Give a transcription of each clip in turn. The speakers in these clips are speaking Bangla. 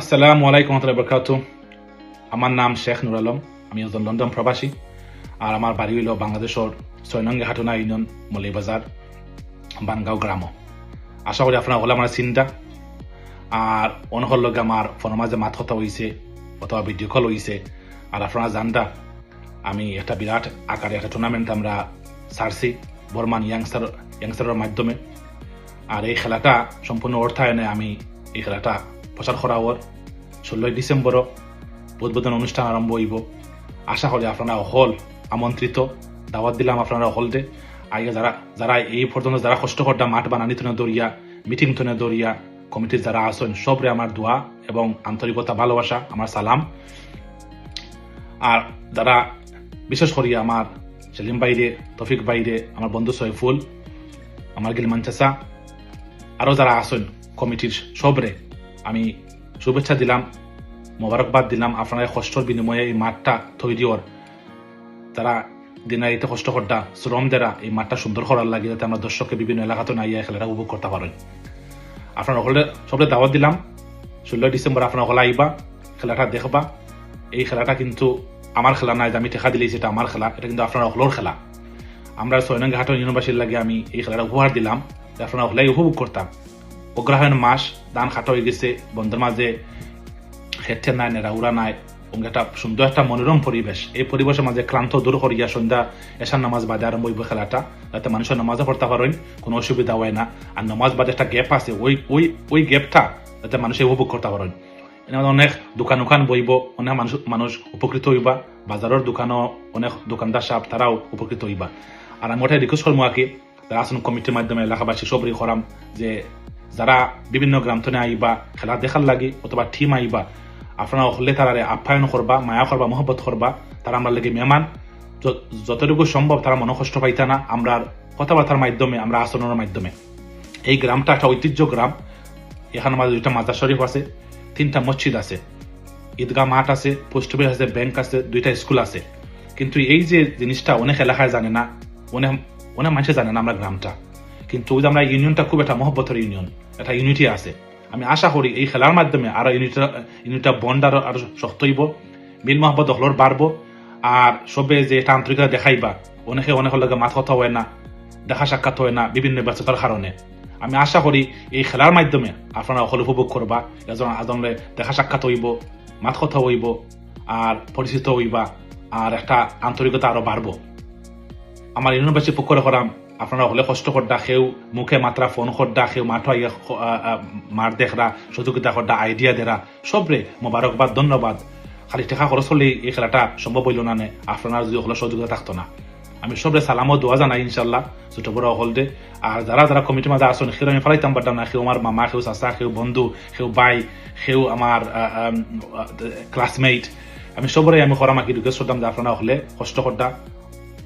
আসসালামু আলাইকুম বরকাত আমার নাম শেখ নুর আলম। আমি একজন লন্ডন প্রবাসী আর আমার বাড়ি হইল বাংলাদেশের ছয়নঙ্গে হাটনা ইউনিয়ন মলিবাজার বানগাঁও গ্রাম। আশা করি আপনার হলে আমার চিন্তা। আর অনহর লগে আমার ফোনের মাঝে মাত কথা হইছে অথবা ভিডিও কল হইছে। আর আপনারা জানতা, আমি একটা বিরাট আকারে একটা টুর্নামেন্ট আমরা সারছি বর্মান ইয়াংস্টার ইয়াংস্টারের মাধ্যমে। আর এই খেলাটা সম্পূর্ণ অর্থায়নে আমি এই খেলাটা প্রচার করা ওর ষোলোই ডিসেম্বরও উদ্বোধন অনুষ্ঠান আরম্ভ হইব। আশা করি আপনারা হল আমন্ত্রিত। দাওয়াত দিলাম আপনারা হল দে আগে যারা যারা এই পর্যন্ত যারা কষ্ট করটা মাঠ বানানি তুনে দরিয়া মিটিং তুনে দরিয়া কমিটির যারা আসেন সবরে আমার দোয়া এবং আন্তরিকতা, ভালোবাসা, আমার সালাম। আর যারা বিশেষ করি আমার সেলিম বাইরে তফিক বাইরে আমার বন্ধু সৈফুল, আমার গিলমান চাচা, আরও যারা আসেন কমিটির সবরে আমি শুভেচ্ছা দিলাম, মোবারকবাদ দিলাম আপনার কষ্টর বিনিময়ে এই মাঠটা তৈরি হওয়ার। তারা দিনের এতে কষ্ট করটা শ্রম দেরা, এই মাঠটা সুন্দর করার লাগে যাতে আমরা দর্শককে বিভিন্ন এলাকাতে না ইয়ে খেলাটা উপভোগ করতে পারেন আপনার সকলে সবরে দাওয়াত দিলাম ষোলোই ডিসেম্বর আপনার হলা আইবা, খেলাটা দেখবা। এই খেলাটা কিন্তু আমার খেলা নাই আমি ঠেকা দিলেই সেটা আমার খেলা, এটা কিন্তু আপনার অকলোর খেলা। আমরা হাটন ইউনিভার্সিটির লাগে আমি এই খেলাটা উপহার দিলাম আপনারা হলাই উপভোগ করতাম। অগ্রহায়ণ মাস দান খাটো হয়ে গেছে বন্ধের মাঝে হেঁটে নাই নেড়াউড়া নাই একটা সুন্দর একটা মনোরম পরিবেশ এই পরিবেশের মাঝে ক্লান্ত দূর করিয়া সন্ধ্যা এসার নামাজ বাদে আরম্ভ হইব খেলাটা যাতে মানুষের নামাজও পড়তে পারেন কোনো অসুবিধা হয় না। আর নামাজ বাদে একটা গ্যাপ আছে, ওই ওই ওই গ্যাপটা যাতে মানুষে উপভোগ করতে পারেন এনে অনেক দোকান উকান বইব অনেক মানুষ মানুষ উপকৃত হইবা। বাজারের দোকানও অনেক দোকানদার সাহেব তারাও উপকৃত হইবা। আর আমি ওটাই রিকোয়েস্ট করব আগে আসুন কমিটির মাধ্যমে এলাকাবাসী সবরি করাম যে যারা বিভিন্ন গ্রাম থেকে আইবা খেলা দেখার লাগে, অথবা টিম আইবা আপনারা হলে তারারে আপ্যায়ন করবা মায়া করবা মহব্বত করবা তারা আমরা লেগে মেহমান। যতটুকু সম্ভব তারা মনে কষ্ট পাইতা না আমরা কথাবার্তার মাধ্যমে আমরা আচরণের মাধ্যমে। এই গ্রামটা একটা ঐতিহ্য গ্রাম এখানে আমাদের দুইটা মাজার শরীফ আছে, তিনটা মসজিদ আছে। ঈদগাহ মাঠ আছে পোস্ট অফিস আছে ব্যাংক আছে, দুইটা স্কুল আছে। কিন্তু এই যে জিনিসটা অনেক এলাকায় জানে না, অনেক অনেক মানুষে জানে না আমরা গ্রামটা কিন্তু ওই যে আমরা ইউনিয়নটা খুব একটা মহব্বতের ইউনিয়ন। একটা ইউনিটি আছে। আমি আশা করি এই খেলার মাধ্যমে আরও ইউনিটটা ইউনিটটা বন্ড আরও আরও শক্ত হইব, মিল মহব্বত হলর বাড়বো আর সবে যে এটা আন্তরিকতা দেখাইবা, অনেকে অনেক লগে মাথা কথা হয় না, দেখা সাক্ষাৎ হয় না, বিভিন্ন ব্যস্ততার কারণে আমি আশা করি এই খেলার মাধ্যমে আপনারা অকল উপভোগ করবা এজন এজনলে দেখা সাক্ষাৎ হইব, মাত কথা হইব, আর পরিচিত হইবা, আর একটা আন্তরিকতা আরও বাড়বো আমার ইউনিভার্সিটি পক্ষ করাম আপনারা হলে কষ্ট করদা সেও মুখে মাত্রা ফোন করদা সেও মাঠ আইয়া মার দেখরা সহযোগিতা করদা আইডিয়া দেরা, সবরে মোবারকবাদ, ধন্যবাদ। খালি টেকা খরচ হলেই এই খেলাটা সম্ভব হইল না নে, আপনারা যদি হলে সহযোগিতা থাকতো না। আমি সবরে সালামও দোয়া জানাই ইনশাল্লাহ ছোট বড় হল দে। আর যারা যারা কমিটির মাঝে আসুন সেও আমি ফেলাইতাম পারতাম না, সেও আমার মামা, সেও চাচা, সেও বন্ধু, সেও বাই, সেও আমার ক্লাসমেট আমি সবরে আমি করাম আঁকি রিকোয়েস্ট করতাম যে আপনারা হলে কষ্ট করদা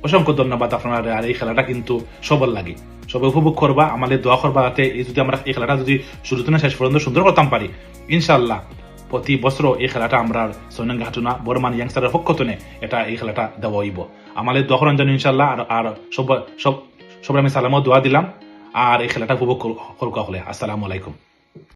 অসংখ্য ধন্যবাদ আপনার আর এই খেলাটা কিন্তু সবল লাগে। সবাই উপভোগ করবা, আমাদের দোয়া করবা যাতে এই যদি আমরা এই খেলাটা যদি শুরু থেকে শেষ পর্যন্ত সুন্দর করতাম পারি। ইনশাল্লাহ প্রতি বছর এই খেলাটা আমরা সৈন্য ঘাটনা বর্মান ইয়াংস্টারের পক্ষ থেকে এটা এই খেলাটা দেওয়া হইব। আমাদের করেন যেন ইনশাল্লাহ আর আর সব সব সবাই আমি সালামও দোয়া দিলাম। আর এই খেলাটা উপভোগ করুক হলে আসসালামু আলাইকুম।